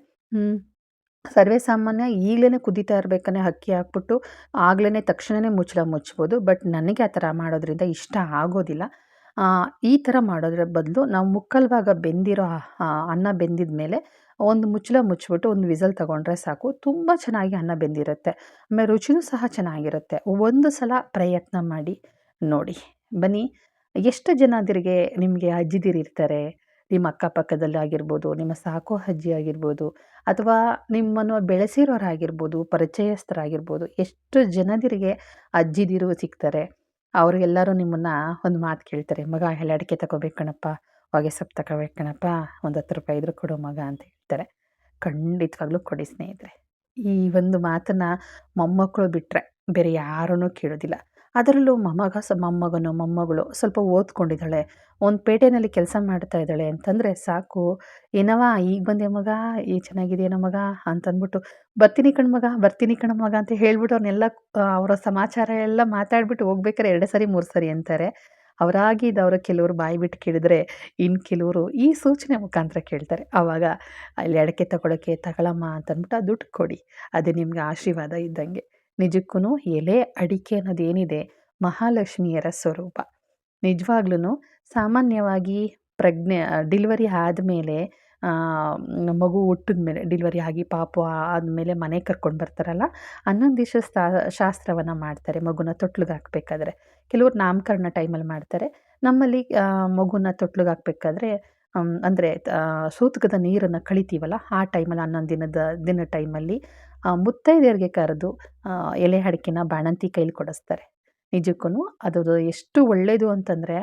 ಸರ್ವೇ ಸಾಮಾನ್ಯ ಈಗಲೇ ಕುದೀತಾ ಇರಬೇಕಾದ್ರೆ ಅಕ್ಕಿ ಹಾಕ್ಬಿಟ್ಟು ಆಗ್ಲೇ ತಕ್ಷಣವೇ ಮುಚ್ಚಳ ಮುಚ್ಬೋದು, ಬಟ್ ನನಗೆ ಆ ಥರ ಮಾಡೋದ್ರಿಂದ ಇಷ್ಟ ಆಗೋದಿಲ್ಲ. ಈ ಥರ ಮಾಡೋದ್ರ ಬದಲು ನಾವು ಮುಕ್ಕಲ್ವಾಗ ಬೆಂದಿರೋ ಅನ್ನ ಬೆಂದಿದ ಮೇಲೆ ಒಂದು ಮುಚ್ಚಳ ಮುಚ್ಚಿಬಿಟ್ಟು ಒಂದು ವಿಸಲ್ ತಗೊಂಡ್ರೆ ಸಾಕು. ತುಂಬ ಚೆನ್ನಾಗಿ ಅನ್ನ ಬೆಂದಿರುತ್ತೆ. ಆಮೇಲೆ ರುಚಿನೂ ಸಹ ಚೆನ್ನಾಗಿರುತ್ತೆ. ಒಂದು ಸಲ ಪ್ರಯತ್ನ ಮಾಡಿ ನೋಡಿ. ಬನ್ನಿ, ಎಷ್ಟು ಜನದಿರಿಗೆ ನಿಮಗೆ ಅಜ್ಜಿದಿರು ಇರ್ತಾರೆ? ನಿಮ್ಮ ಅಕ್ಕಪಕ್ಕದಲ್ಲಿ ಆಗಿರ್ಬೋದು, ನಿಮ್ಮ ಸಾಕೋ ಅಜ್ಜಿ ಆಗಿರ್ಬೋದು, ಅಥವಾ ನಿಮ್ಮನ್ನು ಬೆಳೆಸಿರೋರಾಗಿರ್ಬೋದು, ಪರಿಚಯಸ್ಥರಾಗಿರ್ಬೋದು, ಎಷ್ಟು ಜನದಿರಿಗೆ ಅಜ್ಜಿದಿರು ಸಿಗ್ತಾರೆ? ಅವರಿಗೆಲ್ಲರೂ ನಿಮ್ಮನ್ನು ಒಂದು ಮಾತು ಕೇಳ್ತಾರೆ, ಮಗ, ಎಲ್ಲ ಅಡಿಕೆ ತಗೋಬೇಕು ಕಣಪ್ಪ? ಹೊಗೆ ಸೊಪ್ಪು ತಗೋಬೇಕು ಕಣಪ್ಪ? ಒಂದು ಹತ್ತು ರೂಪಾಯಿ ಇದ್ರೂ ಕೊಡು ಮಗ ಅಂತ ಹೇಳ್ತಾರೆ. ಖಂಡಿತವಾಗ್ಲೂ ಕೊಡಿ ಸ್ನೇಹಿತರೆ. ಈ ಒಂದು ಮಾತನ್ನು ಮೊಮ್ಮಕ್ಕಳು ಬಿಟ್ಟರೆ ಬೇರೆ ಯಾರೂ ಕೇಳೋದಿಲ್ಲ. ಅದರಲ್ಲೂ ಮೊಮ್ಮಗ ಸ, ಮೊಮ್ಮಗನು, ಮೊಮ್ಮಗಳು ಸ್ವಲ್ಪ ಓದ್ಕೊಂಡಿದ್ದಾಳೆ. ಒಂದು ಪೇಟೆಯಲ್ಲಿ ಕೆಲಸ ಮಾಡ್ತಾ ಇದ್ದಾಳೆ ಅಂತಂದರೆ ಸಾಕು. ಏನವ ಈಗ ಬಂದೆ ಮಗ, ಈ ಚೆನ್ನಾಗಿದೆಯೇನೋ ಮಗ ಅಂತಂದ್ಬಿಟ್ಟು, ಬರ್ತೀನಿ ಕಣ್ ಮಗ, ಬರ್ತೀನಿ ಕಣ ಮಗ ಅಂತ ಹೇಳ್ಬಿಟ್ಟು ಅವ್ರನ್ನೆಲ್ಲ ಅವರ ಸಮಾಚಾರ ಎಲ್ಲ ಮಾತಾಡ್ಬಿಟ್ಟು ಹೋಗ್ಬೇಕಾರೆ ಎರಡು ಸರಿ, ಮೂರು ಸರಿ ಅಂತಾರೆ. ಅವರಾಗಿ ಅವರ ಕೆಲವರು ಬಾಯಿ ಬಿಟ್ಟು ಕೇಳಿದ್ರೆ ಇನ್ನು ಕೆಲವರು ಈ ಸೂಚನೆ ಮುಖಾಂತರ ಕೇಳ್ತಾರೆ. ಆವಾಗ ಅಲ್ಲಿ ಅಡಕೆ ತಗೊಳಕ್ಕೆ ತಗೊಳಮ್ಮ ಅಂತಂದ್ಬಿಟ್ಟು ಆ ದುಡ್ಡು ಕೊಡಿ. ಅದೇ ನಿಮ್ಗೆ ಆಶೀರ್ವಾದ ಇದ್ದಂಗೆ. ನಿಜಕ್ಕೂ ಎಲೆ ಅಡಿಕೆ ಅನ್ನೋದೇನಿದೆ ಮಹಾಲಕ್ಷ್ಮಿಯರ ಸ್ವರೂಪ. ನಿಜವಾಗ್ಲೂ ಸಾಮಾನ್ಯವಾಗಿ ಪ್ರಜ್ಞೆ ಡಿಲಿವರಿ ಆದಮೇಲೆ ಮಗು ಹುಟ್ಟಿದ ಮೇಲೆ ಡಿಲಿವರಿ ಆಗಿ ಪಾಪು ಆದಮೇಲೆ ಮನೆ ಕರ್ಕೊಂಡು ಬರ್ತಾರಲ್ಲ, ಹನ್ನೊಂದು ದಿವಸ ಶಾಸ್ತ್ರವನ್ನು ಮಾಡ್ತಾರೆ ಮಗುನ ತೊಟ್ಲಿಗೆ ಹಾಕಬೇಕಾದ್ರೆ ಕೆಲವರು ನಾಮಕರಣ ಟೈಮಲ್ಲಿ ಮಾಡ್ತಾರೆ. ನಮ್ಮಲ್ಲಿ ಮಗುನ ತೊಟ್ಲಿಗೆ ಹಾಕ್ಬೇಕಾದ್ರೆ ಅಂದರೆ ಸೂತಕದ ನೀರನ್ನು ಕಳಿತೀವಲ್ಲ, ಆ ಟೈಮಲ್ಲಿ ಹನ್ನೊಂದು ದಿನದ, ದಿನ ಟೈಮಲ್ಲಿ ಮುತ್ತೈದೆಯರಿಗೆ ಕರೆದು ಎಲೆ ಅಡಿಕೆನ ಬಾಣಂತಿ ಕೈಲಿ ಕೊಡಿಸ್ತಾರೆ. ನಿಜಕ್ಕೂ ಅದು ಎಷ್ಟು ಒಳ್ಳೆಯದು ಅಂತಂದರೆ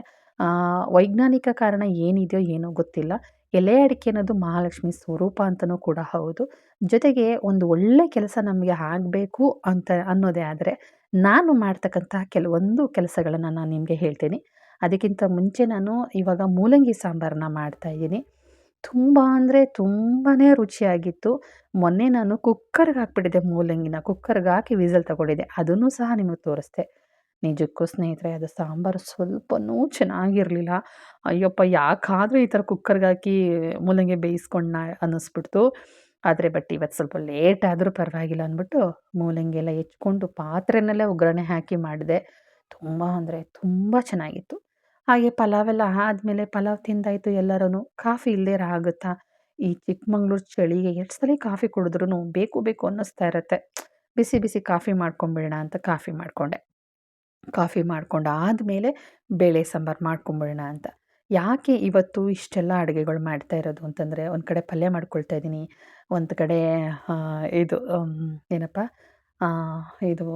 ವೈಜ್ಞಾನಿಕ ಕಾರಣ ಏನಿದೆಯೋ ಏನೋ ಗೊತ್ತಿಲ್ಲ. ಎಲೆ ಅಡಿಕೆ ಅನ್ನೋದು ಮಹಾಲಕ್ಷ್ಮಿ ಸ್ವರೂಪ ಅಂತಲೂ ಕೂಡ ಹೌದು. ಜೊತೆಗೆ ಒಂದು ಒಳ್ಳೆ ಕೆಲಸ ನಮಗೆ ಆಗಬೇಕು ಅಂತ ಅನ್ನೋದೇ ಆದರೆ, ನಾನು ಮಾಡ್ತಕ್ಕಂತಹ ಕೆಲವೊಂದು ಕೆಲಸಗಳನ್ನು ನಾನು ನಿಮಗೆ ಹೇಳ್ತೀನಿ. ಅದಕ್ಕಿಂತ ಮುಂಚೆ ನಾನು ಇವಾಗ ಮೂಲಂಗಿ ಸಾಂಬಾರನ್ನ ಮಾಡ್ತಾಯಿದ್ದೀನಿ ತುಂಬ ಅಂದರೆ ತುಂಬಾ ರುಚಿಯಾಗಿತ್ತು. ಮೊನ್ನೆ ನಾನು ಕುಕ್ಕರ್ಗೆ ಹಾಕ್ಬಿಟ್ಟಿದ್ದೆ ಮೂಲಂಗಿನ. ಕುಕ್ಕರ್ಗೆ ಹಾಕಿ ವಿಸಲ್ ತಗೊಂಡಿದ್ದೆ. ಅದನ್ನು ಸಹ ನಿಮಗೆ ತೋರಿಸ್ದೆ ನಿಜಕ್ಕೂ ಸ್ನೇಹಿತರೆ, ಅದು ಸಾಂಬಾರು ಸ್ವಲ್ಪನೂ ಚೆನ್ನಾಗಿರಲಿಲ್ಲ. ಅಯ್ಯಪ್ಪ, ಯಾಕಾದರೂ ಈ ಥರ ಕುಕ್ಕರ್ಗೆ ಹಾಕಿ ಮೂಲಂಗಿ ಬೇಯಿಸ್ಕೊಂಡ ಅನ್ನಿಸ್ಬಿಡ್ತು. ಆದರೆ ಬಟ್ ಇವತ್ತು ಸ್ವಲ್ಪ ಲೇಟ್ ಆದರೂ ಪರವಾಗಿಲ್ಲ ಅಂದ್ಬಿಟ್ಟು ಮೂಲಂಗಿ ಎಲ್ಲ ಹೆಚ್ಕೊಂಡು ಪಾತ್ರೆನಲ್ಲೇ ಒಗ್ಗರಣೆ ಹಾಕಿ ಮಾಡಿದೆ. ತುಂಬ ಅಂದರೆ ತುಂಬ ಚೆನ್ನಾಗಿತ್ತು. ಹಾಗೆ ಪಲಾವೆಲ್ಲ ಆದಮೇಲೆ ಪಲಾವ್ ತಿಂದಾಯಿತು ಎಲ್ಲರೂ ಕಾಫಿ ಇಲ್ಲದೇ ಆಗುತ್ತಾ? ಈ ಚಿಕ್ಕಮಂಗ್ಳೂರು ಚಳಿಗೆ ಎಷ್ಟು ಸಲ ಕಾಫಿ ಕುಡಿದ್ರೂ ಬೇಕು ಬೇಕು ಅನ್ನಿಸ್ತಾ ಇರುತ್ತೆ. ಬಿಸಿ ಬಿಸಿ ಕಾಫಿ ಮಾಡ್ಕೊಂಬಿಡೋಣ ಅಂತ ಕಾಫಿ ಮಾಡಿಕೊಂಡೆ. ಕಾಫಿ ಮಾಡ್ಕೊಂಡು ಆದಮೇಲೆ ಬೇಳೆ ಸಾಂಬಾರು ಮಾಡ್ಕೊಂಬಿಡೋಣ ಅಂತ. ಯಾಕೆ ಇವತ್ತು ಇಷ್ಟೆಲ್ಲ ಅಡುಗೆಗಳು ಮಾಡ್ತಾ ಇರೋದು ಅಂತಂದರೆ ಒಂದು ಕಡೆ ಪಲ್ಯ ಮಾಡ್ಕೊಳ್ತಾ ಇದ್ದೀನಿ, ಒಂದು ಕಡೆ ಇದು ಏನಪ್ಪ ಇದು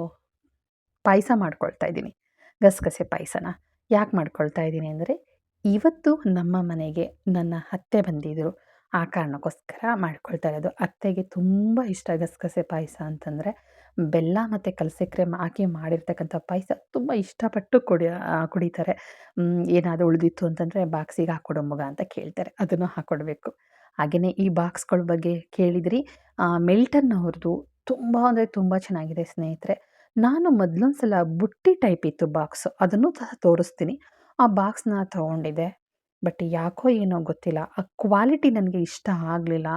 ಪಾಯಸ ಮಾಡ್ಕೊಳ್ತಾ ಇದ್ದೀನಿ. ಗಸಗಸೆ ಪಾಯಸನ. ಯಾಕೆ ಮಾಡ್ಕೊಳ್ತಾ ಇದ್ದೀನಿ ಅಂದರೆ, ಇವತ್ತು ನಮ್ಮ ಮನೆಗೆ ನನ್ನ ಅತ್ತೆ ಬಂದಿದ್ದರು ಆ ಕಾರಣಕ್ಕೋಸ್ಕರ ಮಾಡ್ಕೊಳ್ತಾ ಇರೋದು. ಅತ್ತೆಗೆ ತುಂಬ ಇಷ್ಟ ಗಸಗಸೆ ಪಾಯಸ ಅಂತಂದರೆ, ಬೆಲ್ಲ ಮತ್ತು ಕಲ್ಸಕ್ರೆ ಹಾಕಿ ಮಾಡಿರ್ತಕ್ಕಂಥ ಪಾಯಸ ತುಂಬ ಇಷ್ಟಪಟ್ಟು ಕುಡಿ ಕುಡಿತಾರೆ. ಏನಾದರೂ ಉಳಿದಿತ್ತು ಅಂತಂದರೆ ಬಾಕ್ಸಿಗೆ ಹಾಕ್ಕೊಡು ಮಗ ಅಂತ ಕೇಳ್ತಾರೆ. ಅದನ್ನು ಹಾಕ್ಕೊಡ್ಬೇಕು ಹಾಗೆಯೇ ಈ ಬಾಕ್ಸ್ಗಳ ಬಗ್ಗೆ ಕೇಳಿದ್ರಿ ಮೆಲ್ಟನ್ ಅವ್ರದ್ದು ತುಂಬ ಅಂದರೆ ತುಂಬ ಚೆನ್ನಾಗಿದೆ ಸ್ನೇಹಿತರೆ. ನಾನು ಮೊದಲೊಂದು ಸಲ ಬುಟ್ಟಿ ಟೈಪ್ ಇತ್ತು ಬಾಕ್ಸು. ಅದನ್ನು ಸಹ ತೋರಿಸ್ತೀನಿ. ಆ ಬಾಕ್ಸ್ನ ತೊಗೊಂಡಿದ್ದೆ. ಬಟ್ ಯಾಕೋ ಏನೋ ಗೊತ್ತಿಲ್ಲ. ಆ ಕ್ವಾಲಿಟಿ ನನಗೆ ಇಷ್ಟ ಆಗಲಿಲ್ಲ.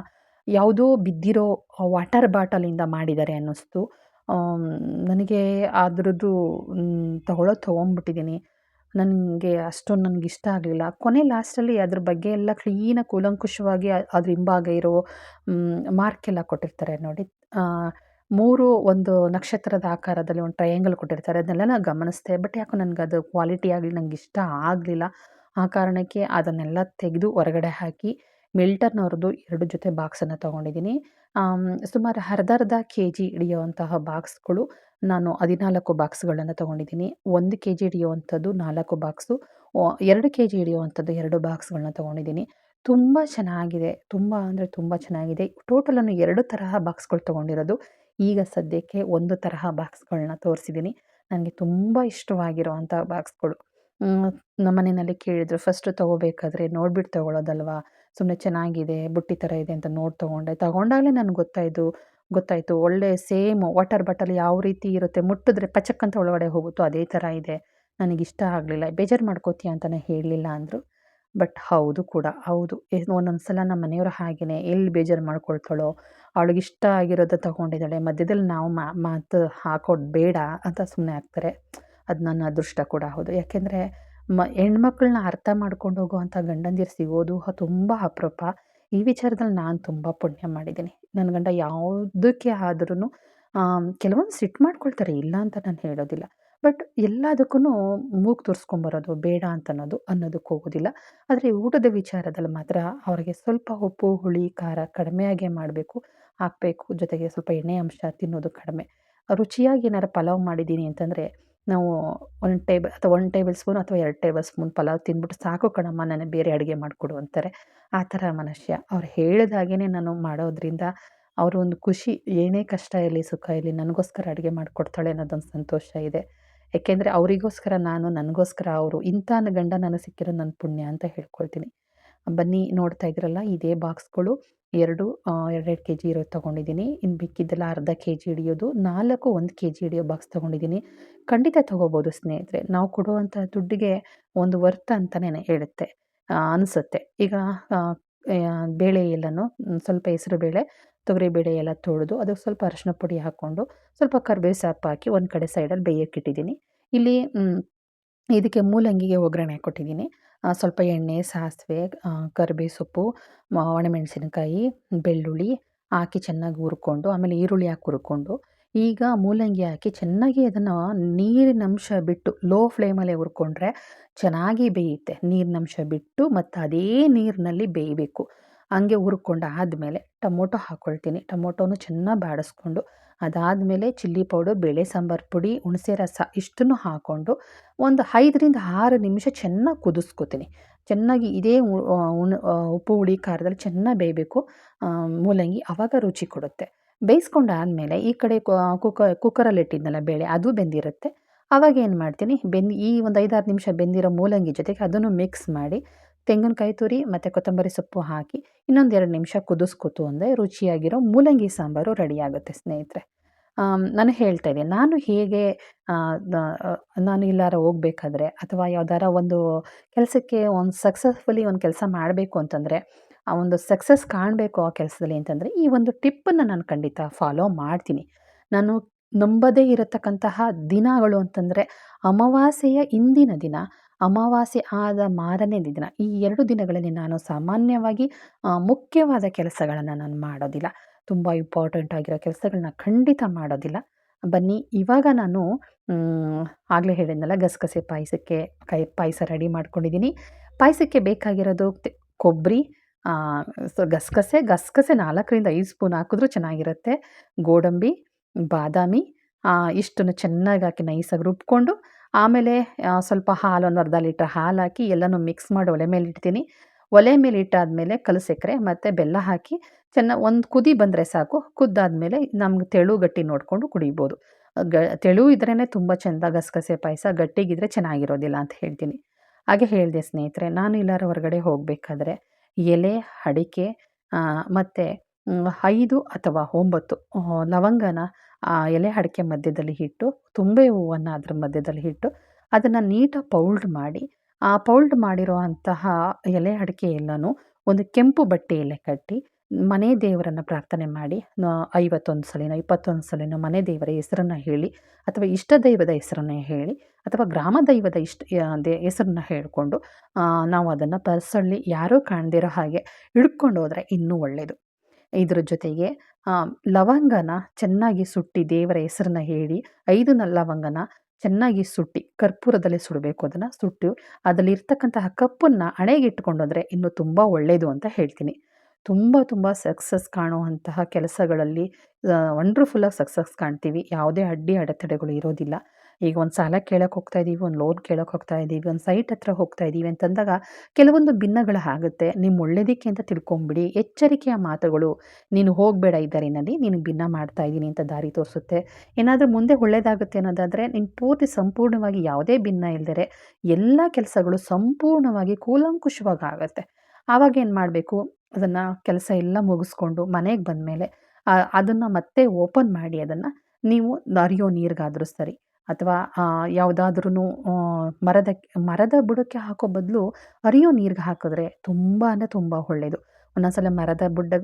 ಯಾವುದೋ ಬಿದ್ದಿರೋ ವಾಟರ್ ಬಾಟಲಿಂದ ಮಾಡಿದ್ದಾರೆ ಅನ್ನಿಸ್ತು. ನನಗೆ ಅದರದ್ದು ತಗೊಳ್ಳೋದು ತೊಗೊಂಬಿಟ್ಟಿದ್ದೀನಿ. ನನಗೆ ಅಷ್ಟೊಂದು ನನಗೆ ಇಷ್ಟ ಆಗಲಿಲ್ಲ. ಕೊನೆ ಲಾಸ್ಟಲ್ಲಿ ಅದ್ರ ಬಗ್ಗೆ ಎಲ್ಲ ಕ್ಲೀನಾಗಿ ಕೂಲಂಕುಷವಾಗಿ ಅದ್ರ ಹಿಂಭಾಗ ಇರೋ ಮಾರ್ಕೆಲ್ಲ ಕೊಟ್ಟಿರ್ತಾರೆ ನೋಡಿ. ಮೂರು ಒಂದು ನಕ್ಷತ್ರದ ಆಕಾರದಲ್ಲಿ ಒಂದು ಟ್ರಯಾಂಗಲ್ ಕೊಟ್ಟಿರ್ತಾರೆ. ಅದನ್ನೆಲ್ಲ ನಾನು ಗಮನಿಸಿದೆ. ಬಟ್ ಯಾಕೋ ನನಗೆ ಅದು ಕ್ವಾಲಿಟಿ ಆಗಲಿ, ನಂಗೆ ಇಷ್ಟ ಆಗಲಿಲ್ಲ. ಆ ಕಾರಣಕ್ಕೆ ಅದನ್ನೆಲ್ಲ ತೆಗೆದು ಹೊರಗಡೆ ಹಾಕಿ ಮಿಲ್ಟರ್ನವ್ರದ್ದು ಎರಡು ಜೊತೆ ಬಾಕ್ಸನ್ನು ತೊಗೊಂಡಿದ್ದೀನಿ. ಸುಮಾರು ಅರ್ಧರ್ಧ ಅರ್ಧ ಕೆ ಜಿ ಹಿಡಿಯುವಂತಹ ಬಾಕ್ಸ್ಗಳು ನಾನು ಹದಿನಾಲ್ಕು ಬಾಕ್ಸ್ಗಳನ್ನು ತೊಗೊಂಡಿದ್ದೀನಿ. ಒಂದು ಕೆ ಜಿ ಹಿಡಿಯುವಂಥದ್ದು ನಾಲ್ಕು ಬಾಕ್ಸು. ಎರಡು ಕೆ ಜಿ ಹಿಡಿಯುವಂಥದ್ದು ಎರಡು ಬಾಕ್ಸ್ಗಳನ್ನ ತೊಗೊಂಡಿದ್ದೀನಿ. ತುಂಬ ಚೆನ್ನಾಗಿದೆ. ತುಂಬ ಅಂದರೆ ತುಂಬ ಚೆನ್ನಾಗಿದೆ. ಟೋಟಲನ್ನು ಎರಡು ತರಹ ಬಾಕ್ಸ್ಗಳು ತೊಗೊಂಡಿರೋದು. ಈಗ ಸದ್ಯಕ್ಕೆ ಒಂದು ತರಹ ಬಾಕ್ಸ್ಗಳನ್ನ ತೋರಿಸಿದ್ದೀನಿ ನನಗೆ ತುಂಬ ಇಷ್ಟವಾಗಿರುವಂಥ ಬಾಕ್ಸ್ಗಳು. ನಮ್ಮ ಮನೆಯಲ್ಲಿ ಕೇಳಿದರು, ಫಸ್ಟು ತೊಗೋಬೇಕಾದ್ರೆ ನೋಡ್ಬಿಟ್ಟು ತೊಗೊಳ್ಳೋದಲ್ವಾ ಸುಮ್ಮನೆ ಚೆನ್ನಾಗಿದೆ, ಬುಟ್ಟಿ ಥರ ಇದೆ ಅಂತ ನೋಡಿ ತೊಗೊಂಡೆ. ತೊಗೊಂಡಾಗಲೇ ನನಗೆ ಗೊತ್ತಾಯಿತು ಗೊತ್ತಾಯಿತು. ಒಳ್ಳೆ ಸೇಮ್, ವಾಟರ್ ಬಾಟಲ್ ಯಾವ ರೀತಿ ಇರುತ್ತೆ? ಮುಟ್ಟಿದ್ರೆ ಪಚಕ್ಕಂತ ಒಳಗಡೆ ಹೋಗುತ್ತೋ ಅದೇ ಥರ ಇದೆ. ನನಗಿಷ್ಟ ಆಗಲಿಲ್ಲ. ಬೇಜಾರು ಮಾಡ್ಕೋತೀಯ ಅಂತಲೇ ಹೇಳಲಿಲ್ಲ ಅಂದರು. ಬಟ್ ಹೌದು ಕೂಡ, ಹೌದು. ಒಂದೊಂದು ಸಲ ನಮ್ಮ ಮನೆಯವರು ಹಾಗೆಯೇ ಎಲ್ಲಿ ಬೇಜಾರು ಮಾಡ್ಕೊಳ್ತಾಳೋ ಅವಳಿಗಿಷ್ಟ ಆಗಿರೋದು ತಗೊಂಡಿದ್ದಾಳೆ, ಮಧ್ಯದಲ್ಲಿ ನಾವು ಮಾತು ಹಾಕೋದು ಬೇಡ ಅಂತ ಸುಮ್ಮನೆ ಆಗ್ತಾರೆ ಅದು ನನ್ನ ಅದೃಷ್ಟ ಕೂಡ, ಹೌದು. ಯಾಕೆಂದರೆ ಮ, ಹೆಣ್ಮಕ್ಳನ್ನ ಅರ್ಥ ಮಾಡ್ಕೊಂಡು ಹೋಗುವಂಥ ಗಂಡಂದಿರು ಸಿಗೋದು ತುಂಬ ಅಪರೂಪ. ಈ ವಿಚಾರದಲ್ಲಿ ನಾನು ತುಂಬ ಪುಣ್ಯ ಮಾಡಿದ್ದೀನಿ. ನನ್ನ ಗಂಡ ಯಾವುದಕ್ಕೆ ಆದ್ರೂ ಕೆಲವೊಂದು ಸಿಟ್ಟು ಮಾಡ್ಕೊಳ್ತಾರೆ, ಇಲ್ಲ ಅಂತ ನಾನು ಹೇಳೋದಿಲ್ಲ. ಬಟ್ ಎಲ್ಲದಕ್ಕೂ ಮೂಗು ತೋರಿಸ್ಕೊಂಬರೋದು ಬೇಡ ಅಂತ ಅನ್ನೋದು ಅನ್ನೋದಕ್ಕೆ ಹೋಗೋದಿಲ್ಲ. ಆದರೆ ಊಟದ ವಿಚಾರದಲ್ಲಿ ಮಾತ್ರ ಅವರಿಗೆ ಸ್ವಲ್ಪ ಉಪ್ಪು, ಹುಳಿ, ಖಾರ ಕಡಿಮೆಯಾಗೆ ಮಾಡಬೇಕು, ಹಾಕಬೇಕು, ಜೊತೆಗೆ ಸ್ವಲ್ಪ ಎಣ್ಣೆ ಅಂಶ ತಿನ್ನೋದು ಕಡಿಮೆ. ರುಚಿಯಾಗಿ ಏನಾರು ಪಲಾವ್ ಮಾಡಿದ್ದೀನಿ ಅಂತಂದರೆ ನಾವು ಒನ್ ಟೇಬಲ್ ಅಥವಾ ಒನ್ ಟೇಬಲ್ ಸ್ಪೂನ್ ಅಥವಾ ಎರಡು ಟೇಬಲ್ ಸ್ಪೂನ್ ಪಲಾವ್ ತಿಂದ್ಬಿಟ್ಟು ಸಾಕು ಕಣಮ್ಮ ನನಗೆ ಬೇರೆ ಅಡುಗೆ ಮಾಡಿಕೊಡು ಅಂತಾರೆ. ಆ ಥರ ಮನುಷ್ಯ ಅವ್ರು ಹೇಳಿದಾಗೇ ನಾನು ಮಾಡೋದ್ರಿಂದ ಅವರು ಒಂದು ಖುಷಿ, ಏನೇ ಕಷ್ಟ ಇರಲಿ, ಸುಖ ಇರಲಿ, ನನಗೋಸ್ಕರ ಅಡುಗೆ ಮಾಡಿಕೊಡ್ತಾಳೆ ಅನ್ನೋದೊಂದು ಸಂತೋಷ ಇದೆ. ಏಕೆಂದರೆ ಅವರಿಗೋಸ್ಕರ ನಾನು, ನನಗೋಸ್ಕರ ಅವರು, ಇಂಥ ಗಂಡ ನನಗೆ ಸಿಕ್ಕಿರೋ ನನ್ನ ಪುಣ್ಯ ಅಂತ ಹೇಳ್ಕೊಳ್ತೀನಿ. ಬನ್ನಿ ನೋಡ್ತಾ ಇದ್ರಲ್ಲ, ಇದೇ ಬಾಕ್ಸ್ಗಳು. ಎರಡು ಎರಡೆರಡು ಕೆ ಜಿ ಇರೋದು ತೊಗೊಂಡಿದ್ದೀನಿ. ಇನ್ನು ಬಿಕ್ಕಿದ್ದೆಲ್ಲ ಅರ್ಧ ಕೆ ಜಿ ಹಿಡಿಯೋದು. ನಾಲ್ಕು ಒಂದು ಕೆ ಜಿ ಹಿಡಿಯೋ ಬಾಕ್ಸ್ ತೊಗೊಂಡಿದ್ದೀನಿ. ಖಂಡಿತ ತೊಗೋಬೋದು ಸ್ನೇಹಿತರೆ. ನಾವು ಕೊಡುವಂಥ ದುಡ್ಡಿಗೆ ಒಂದು ವರ್ತ್ ಅಂತಲೇ ಹೇಳುತ್ತೆ ಅನಿಸುತ್ತೆ. ಈಗ ಬೇಳೆ ಎಲ್ಲನೂ ಸ್ವಲ್ಪ ಹೆಸರು ಬೇಳೆ ತೊಗರಿಬೇಳೆ ಎಲ್ಲ ತೊಳೆದು ಅದಕ್ಕೆ ಸ್ವಲ್ಪ ಅರಶಿನ ಪುಡಿ ಹಾಕ್ಕೊಂಡು ಸ್ವಲ್ಪ ಕರ್ಬೇವು ಸೊಪ್ಪು ಹಾಕಿ ಒಂದು ಕಡೆ ಸೈಡಲ್ಲಿ ಬೇಯೋಕ್ಕಿಟ್ಟಿದ್ದೀನಿ ಇಲ್ಲಿ ಇದಕ್ಕೆ ಮೂಲಂಗಿಗೆ ಒಗ್ಗರಣೆ ಕೊಟ್ಟಿದ್ದೀನಿ ಸ್ವಲ್ಪ ಎಣ್ಣೆ, ಸಾಸಿವೆ ಕರಿಬೇವು ಸೊಪ್ಪು ಒಣಮೆಣಸಿನಕಾಯಿ, ಬೆಳ್ಳುಳ್ಳಿ ಹಾಕಿ ಚೆನ್ನಾಗಿ ಹುರ್ಕೊಂಡು ಆಮೇಲೆ ಈರುಳ್ಳಿ ಹಾಕಿ ಹುರ್ಕೊಂಡು ಈಗ ಮೂಲಂಗಿ ಹಾಕಿ ಚೆನ್ನಾಗಿ ಅದನ್ನು ನೀರಿನ ಅಂಶ ಬಿಟ್ಟು ಲೋ ಫ್ಲೇಮಲ್ಲೇ ಹುರ್ಕೊಂಡ್ರೆ ಚೆನ್ನಾಗಿ ಬೇಯುತ್ತೆ. ನೀರಿನಂಶ ಬಿಟ್ಟು ಮತ್ತು ಅದೇ ನೀರಿನಲ್ಲಿ ಬೇಯಬೇಕು. ಹಂಗೆ ಹುರ್ಕೊಂಡು ಆದಮೇಲೆ ಟೊಮೊಟೊ ಹಾಕ್ಕೊಳ್ತೀನಿ ಟೊಮೊಟೊನು ಚೆನ್ನಾಗಿ ಬಾಡಿಸ್ಕೊಂಡು ಅದಾದಮೇಲೆ ಚಿಲ್ಲಿ ಪೌಡರ್, ಬೇಳೆ ಸಾಂಬಾರು ಪುಡಿ, ಹುಣಸೆ ರಸ ಇಷ್ಟನ್ನು ಹಾಕ್ಕೊಂಡು ಒಂದು ಐದರಿಂದ ಆರು ನಿಮಿಷ ಚೆನ್ನಾಗಿ ಕುದಿಸ್ಕೊತೀನಿ. ಚೆನ್ನಾಗಿ ಇದೇ ಉಪ್ಪು, ಹುಳಿ, ಖಾರದಲ್ಲಿ ಚೆನ್ನಾಗಿ ಬೇಯಬೇಕು. ಮೂಲಂಗಿ ಅವಾಗ ರುಚಿ ಕೊಡುತ್ತೆ. ಬೇಯಿಸ್ಕೊಂಡಾದಮೇಲೆ ಈ ಕಡೆ ಕುಕ್ಕ ಕುಕ್ಕರಲ್ಲಿ ಇಟ್ಟಿದ್ನಲ್ಲ ಬೇಳೆ ಅದು ಬೆಂದಿರುತ್ತೆ. ಆವಾಗ ಏನು ಮಾಡ್ತೀನಿ ಬೆಂದ್ ಈ ಒಂದು ಐದಾರು ನಿಮಿಷ ಬೆಂದಿರೋ ಮೂಲಂಗಿ ಜೊತೆಗೆ ಅದನ್ನು ಮಿಕ್ಸ್ ಮಾಡಿ ತೆಂಗಿನಕಾಯಿ ತುರಿ ಮತ್ತು ಕೊತ್ತಂಬರಿ ಸೊಪ್ಪು ಹಾಕಿ ಇನ್ನೊಂದು ಎರಡು ನಿಮಿಷ ಕುದಿಸ್ಕೊತು ಅಂದರೆ ರುಚಿಯಾಗಿರೋ ಮೂಲಂಗಿ ಸಾಂಬಾರು ರೆಡಿಯಾಗುತ್ತೆ ಸ್ನೇಹಿತರೆ. ನಾನು ಹೇಳ್ತಾ ನಾನು ಹೇಗೆ ನಾನು ಇಲ್ಲಾರ ಹೋಗ್ಬೇಕಾದ್ರೆ ಅಥವಾ ಯಾವ್ದಾರ ಒಂದು ಕೆಲಸಕ್ಕೆ ಒಂದು ಸಕ್ಸಸ್ಫುಲಿ ಒಂದು ಕೆಲಸ ಮಾಡಬೇಕು ಅಂತಂದರೆ, ಆ ಒಂದು ಸಕ್ಸಸ್ ಕಾಣಬೇಕು ಆ ಕೆಲಸದಲ್ಲಿ ಅಂತಂದರೆ ಈ ಒಂದು ಟಿಪ್ಪನ್ನು ನಾನು ಖಂಡಿತ ಫಾಲೋ ಮಾಡ್ತೀನಿ. ನಾನು ನಂಬದೇ ಇರತಕ್ಕಂತಹ ದಿನಗಳು ಅಂತಂದರೆ ಅಮಾವಾಸ್ಯೆಯ ಇಂದಿನ ದಿನ ಅಮಾವಾಸ್ಯೆ ಆದ ಮಾರನೇ ದಿನ, ಈ ಎರಡು ದಿನಗಳಲ್ಲಿ ನಾನು ಸಾಮಾನ್ಯವಾಗಿ ಮುಖ್ಯವಾದ ಕೆಲಸಗಳನ್ನು ನಾನು ಮಾಡೋದಿಲ್ಲ. ತುಂಬ ಇಂಪಾರ್ಟೆಂಟ್ ಆಗಿರೋ ಕೆಲಸಗಳನ್ನ ಖಂಡಿತ ಮಾಡೋದಿಲ್ಲ. ಬನ್ನಿ, ಇವಾಗ ನಾನು ಆಗಲೇ ಹೇಳಿದ್ನಲ್ಲ, ಗಸಗಸೆ ಪಾಯಸಕ್ಕೆ ಕೈ, ಪಾಯಸ ರೆಡಿ ಮಾಡ್ಕೊಂಡಿದ್ದೀನಿ. ಪಾಯಸಕ್ಕೆ ಬೇಕಾಗಿರೋದು ಕೊಬ್ಬರಿ ಸೊ ಗಸಗಸೆ ಗಸಗಸೆ ನಾಲ್ಕರಿಂದ ಐದು ಸ್ಪೂನ್ ಹಾಕಿದ್ರೂ ಚೆನ್ನಾಗಿರುತ್ತೆ. ಗೋಡಂಬಿ, ಬಾದಾಮಿ ಇಷ್ಟನ್ನು ಚೆನ್ನಾಗಿ ಹಾಕಿ ನೈಸಾಗಿ ರುಬ್ಕೊಂಡು ಆಮೇಲೆ ಸ್ವಲ್ಪ ಹಾಲು ಒಂದು ಅರ್ಧ ಲೀಟ್ರ್ ಹಾಲು ಹಾಕಿ ಎಲ್ಲನೂ ಮಿಕ್ಸ್ ಮಾಡಿ ಒಲೆ ಮೇಲೆ ಇಡ್ತೀನಿ. ಒಲೆ ಮೇಲೆ ಇಟ್ಟಾದಮೇಲೆ ಕಲಸಕ್ಕರೆ ಮತ್ತು ಬೆಲ್ಲ ಹಾಕಿ ಚೆನ್ನಾಗಿ ಒಂದು ಕುದಿ ಬಂದರೆ ಸಾಕು, ಕುದ್ದಾದಮೇಲೆ ನಮ್ಗೆ ತೆಳು ಗಟ್ಟಿ ನೋಡಿಕೊಂಡು ಕುಡಿಬೋದು. ಗ, ತೆಳು ಇದ್ರೇ ತುಂಬ ಚೆಂದ ಗಸಗಸೆ ಪಾಯಸ, ಗಟ್ಟಿಗಿದ್ರೆ ಚೆನ್ನಾಗಿರೋದಿಲ್ಲ ಅಂತ ಹೇಳ್ತೀನಿ. ಹಾಗೆ ಹೇಳಿದೆ ಸ್ನೇಹಿತರೆ, ನಾನು ಎಲ್ಲಾರು ಹೊರಗಡೆ ಹೋಗಬೇಕಾದ್ರೆ ಎಲೆ, ಅಡಿಕೆ ಮತ್ತು ಐದು ಅಥವಾ ಒಂಬತ್ತು ಲವಂಗನ, ಆ, ಎಲೆ ಅಡಿಕೆ ಮಧ್ಯದಲ್ಲಿ ಇಟ್ಟು, ತುಂಬೆ ಹೂವನ್ನು ಅದ್ರ ಮಧ್ಯದಲ್ಲಿ ಇಟ್ಟು, ಅದನ್ನು ನೀಟಾಗಿ ಪೌಲ್ಡ್ ಮಾಡಿ, ಆ ಪೌಲ್ಡ್ ಮಾಡಿರೋ ಅಂತಹ ಎಲೆ ಅಡಿಕೆ ಎಲ್ಲನೂ ಒಂದು ಕೆಂಪು ಬಟ್ಟೆಯಲ್ಲಿ ಕಟ್ಟಿ, ಮನೆ ದೇವರನ್ನು ಪ್ರಾರ್ಥನೆ ಮಾಡಿ ಐವತ್ತೊಂದು ಸಲಿನೋ, ಇಪ್ಪತ್ತೊಂದು ಸಲಿನೋ ಮನೆ ದೇವರ ಹೆಸರನ್ನು ಹೇಳಿ, ಅಥವಾ ಇಷ್ಟ ದೈವದ ಹೆಸರನ್ನು ಹೇಳಿ, ಅಥವಾ ಗ್ರಾಮ ದೈವದ ಇಷ್ಟ ದೇ, ಹೆಸರನ್ನ ಹೇಳಿಕೊಂಡು ನಾವು ಅದನ್ನು ಪರ್ಸಲ್ಲಿ ಯಾರೂ ಕಾಣದಿರೋ ಹಾಗೆ ಹಿಡ್ಕೊಂಡು ಹೋದರೆ ಇನ್ನೂ ಒಳ್ಳೆಯದು ಇದ್ರ ಜೊತೆಗೆ ಲವಂಗನ ಚೆನ್ನಾಗಿ ಸುಟ್ಟಿ ದೇವರ ಹೆಸರನ್ನ ಹೇಳಿ, ಐದು ನ, ಲವಂಗನ ಚೆನ್ನಾಗಿ ಸುಟ್ಟಿ, ಕರ್ಪೂರದಲ್ಲಿ ಸುಡಬೇಕು ಅದನ್ನು ಸುಟ್ಟು, ಅದರಲ್ಲಿರ್ತಕ್ಕಂತಹ ಕಪ್ಪನ್ನು ಹಣೆಗಿಟ್ಕೊಂಡೋದ್ರೆ ಇನ್ನೂ ತುಂಬ ಒಳ್ಳೆಯದು ಅಂತ ಹೇಳ್ತೀನಿ. ತುಂಬ ತುಂಬ ಸಕ್ಸಸ್ ಕಾಣುವಂತಹ ಕೆಲಸಗಳಲ್ಲಿ ವಂಡ್ರ್ಫುಲ್ಲಾಗಿ ಸಕ್ಸಸ್ ಕಾಣ್ತೀವಿ. ಯಾವುದೇ ಅಡ್ಡಿ, ಅಡೆತಡೆಗಳು ಇರೋದಿಲ್ಲ. ಈಗ ಒಂದು ಸಾಲ ಕೇಳೋಕೆ ಹೋಗ್ತಾ ಇದ್ದೀವಿ ಒಂದು ಲೋನ್ ಕೇಳೋಕೆ ಹೋಗ್ತಾ ಇದ್ದೀವಿ ಒಂದು ಸೈಟ್ ಹತ್ರ ಹೋಗ್ತಾ ಇದ್ದೀವಿ ಅಂತಂದಾಗ ಕೆಲವೊಂದು ಭಿನ್ನಗಳು ಆಗುತ್ತೆ. ನಿಮ್ಮ ಒಳ್ಳೇದಕ್ಕೆ ಅಂತ ತಿಳ್ಕೊಂಬಿಡಿ. ಎಚ್ಚರಿಕೆಯ ಮಾತುಗಳು, ನೀನು ಹೋಗಬೇಡ ಈ ದಾರಿನಲ್ಲಿ, ನೀನು ಭಿನ್ನ ಮಾಡ್ತಾ ಇದ್ದೀನಿ ಅಂತ ದಾರಿ ತೋರಿಸುತ್ತೆ. ಏನಾದರೂ ಮುಂದೆ ಒಳ್ಳೇದಾಗುತ್ತೆ ಅನ್ನೋದಾದರೆ, ನೀನು ಪೂರ್ತಿ ಸಂಪೂರ್ಣವಾಗಿ ಯಾವುದೇ ಭಿನ್ನ ಇಲ್ಲದೆ ಎಲ್ಲ ಕೆಲಸಗಳು ಸಂಪೂರ್ಣವಾಗಿ ಕೂಲಂಕುಷವಾಗಿ ಆಗುತ್ತೆ. ಆವಾಗ ಏನು ಮಾಡಬೇಕು? ಅದನ್ನು ಕೆಲಸ ಎಲ್ಲ ಮುಗಿಸ್ಕೊಂಡು ಮನೆಗೆ ಬಂದಮೇಲೆ ಅದನ್ನು ಮತ್ತೆ ಓಪನ್ ಮಾಡಿ, ಅದನ್ನು ನೀವು ದಾರಿಯೋ ನೀರಿಗಾದರೂ ಸರಿ. ಅಥವಾ ಯಾವುದಾದ್ರೂ ಮರದ ಮರದ ಬುಡಕ್ಕೆ ಹಾಕೋ ಬದಲು ಹರಿಯೋ ನೀರಿಗೆ ಹಾಕಿದ್ರೆ ತುಂಬ ಅಂದರೆ ತುಂಬ ಒಳ್ಳೆಯದು ಒಂದೊಂದು ಸಲ ಮರದ ಬುಡ್ಡ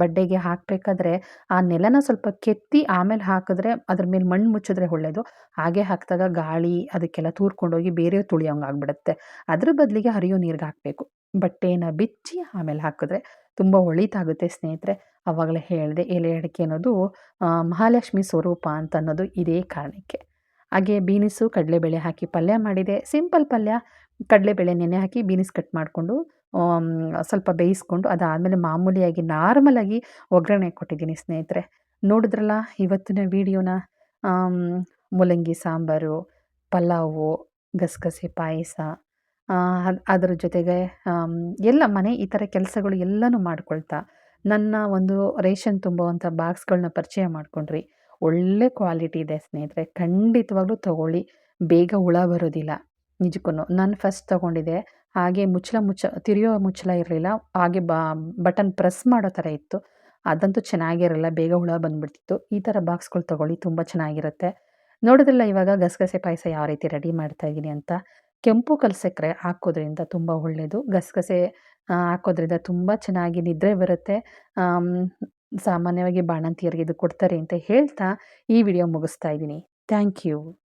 ಬಡ್ಡೆಗೆ ಹಾಕಬೇಕಾದ್ರೆ ಆ ನೆಲನ ಸ್ವಲ್ಪ ಕೆತ್ತಿ ಆಮೇಲೆ ಹಾಕಿದ್ರೆ ಅದ್ರ ಮೇಲೆ ಮಣ್ಣು ಮುಚ್ಚಿದ್ರೆ ಒಳ್ಳೆಯದು ಹಾಗೆ ಹಾಕಿದಾಗ ಗಾಳಿ ಅದಕ್ಕೆಲ್ಲ ತೂರ್ಕೊಂಡೋಗಿ ಬೇರೆ ತುಳಿಯೋಂಗೆ ಆಗಿಬಿಡುತ್ತೆ. ಅದ್ರ ಬದಲಿಗೆ ಹರಿಯೋ ನೀರಿಗೆ ಹಾಕಬೇಕು. ಬಟ್ಟೆನ ಬಿಚ್ಚಿ ಆಮೇಲೆ ಹಾಕಿದ್ರೆ ತುಂಬ ಒಳಿತಾಗುತ್ತೆ ಸ್ನೇಹಿತರೆ. ಅವಾಗಲೇ ಹೇಳಿದೆ ಎಲೆ ಅಡಿಕೆ ಅನ್ನೋದು ಮಹಾಲಕ್ಷ್ಮಿ ಸ್ವರೂಪ ಅಂತ ಅನ್ನೋದು ಇದೇ ಕಾರಣಕ್ಕೆ. ಹಾಗೆ ಬೀನಿಸು, ಕಡಲೆಬೇಳೆ ಹಾಕಿ ಪಲ್ಯ ಮಾಡಿದೆ. ಸಿಂಪಲ್ ಪಲ್ಯ, ಕಡಲೆಬೇಳೆ ನೆನೆ ಹಾಕಿ ಬೀನಿಸ್ ಕಟ್ ಮಾಡಿಕೊಂಡು ಸ್ವಲ್ಪ ಬೇಯಿಸ್ಕೊಂಡು ಅದಾದಮೇಲೆ ಮಾಮೂಲಿಯಾಗಿ ನಾರ್ಮಲಾಗಿ ಒಗ್ಗರಣೆ ಕೊಟ್ಟಿದ್ದೀನಿ ಸ್ನೇಹಿತರೆ. ನೋಡಿದ್ರಲ್ಲ ಇವತ್ತಿನ ವೀಡಿಯೋನ? ಮೂಲಂಗಿ ಸಾಂಬಾರು, ಪಲಾವು, ಗಸಗಸೆ ಪಾಯಸ ಅದರ ಜೊತೆಗೆ ಎಲ್ಲ ಮನೆ ಈ ಥರ ಕೆಲಸಗಳು ಎಲ್ಲನೂ ಮಾಡ್ಕೊಳ್ತಾ ನನ್ನ ಒಂದು ರೇಷನ್ ತುಂಬುವಂಥ ಬಾಕ್ಸ್ಗಳನ್ನ ಪರಿಚಯ ಮಾಡಿಕೊಂಡ್ರಿ. ಒಳ್ಳೆ ಕ್ವಾಲಿಟಿ ಇದೆ ಸ್ನೇಹಿತರೆ. ಖಂಡಿತವಾಗ್ಲೂ ತೊಗೊಳ್ಳಿ. ಬೇಗ ಹುಳ ಬರೋದಿಲ್ಲ. ನಿಜಕ್ಕೂ ನಾನು ಫಸ್ಟ್ ತೊಗೊಂಡಿದ್ದೆ. ಹಾಗೆ ಮುಚ್ಚಳ ಮುಚ್ಚ, ತಿರಿಯೋ ಮುಚ್ಚಳ ಇರಲಿಲ್ಲ. ಹಾಗೆ ಬಟನ್ ಪ್ರೆಸ್ ಮಾಡೋ ಥರ ಇತ್ತು. ಅದಂತೂ ಚೆನ್ನಾಗಿರಲ್ಲ ಬೇಗ ಹುಳ ಬಂದುಬಿಡ್ತಿತ್ತು. ಈ ಥರ ಬಾಕ್ಸ್ಗಳು ತೊಗೊಳ್ಳಿ. ತುಂಬ ಚೆನ್ನಾಗಿರುತ್ತೆ. ನೋಡಿದ್ರಲ್ಲ ಇವಾಗ ಗಸಗಸೆ ಪಾಯಸ ಯಾವ ರೀತಿ ರೆಡಿ ಮಾಡ್ತಾ ಇದ್ದೀನಿ ಅಂತ. ಕೆಂಪು ಕಲ್ಸಕ್ಕರೆ ಹಾಕೋದ್ರಿಂದ ತುಂಬ ಒಳ್ಳೆಯದು ಗಸಗಸೆ ಹಾಕೋದ್ರಿಂದ ತುಂಬ ಚೆನ್ನಾಗಿ ನಿದ್ರೆ ಬರುತ್ತೆ. ಸಾಮಾನ್ಯವಾಗಿ ಬಾಣಂತಿಯರಿಗೆ ಇದು ಕೊಡ್ತಾರೆ ಅಂತ ಹೇಳ್ತಾ ಈ ವಿಡಿಯೋ ಮುಗಿಸ್ತಾ ಇದ್ದೀನಿ. Thank you.